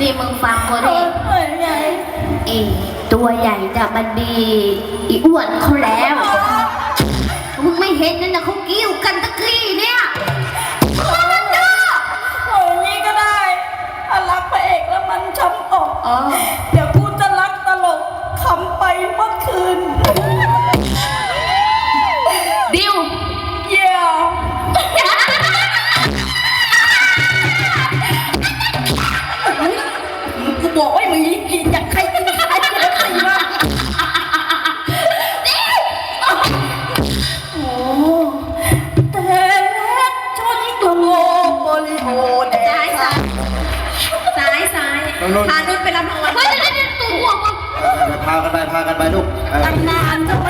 นี่มึงฟังกูเอดิอเอ้ยไงเอตัวใหญ่แต่ะมันดีอีอ้วนเขาแล้ว มึงไม่เห็นนั่นนะเขากิ้วกันตะกี้เนี่ย บอกว่ามึงกินอยากใครกินใครกินแล้วใครมาโอ้แต่ชนโลโปลิโอแดซ้ายงซ้ายซ้ายซ้ายน้องนุ่นพานุ่นไปรับรางวัลเฮ้ยเดี๋ยวเดี๋ยวตัวหัวมึงเออเดี๋ยวพากันไปพากันไปลูกตำนานจะไป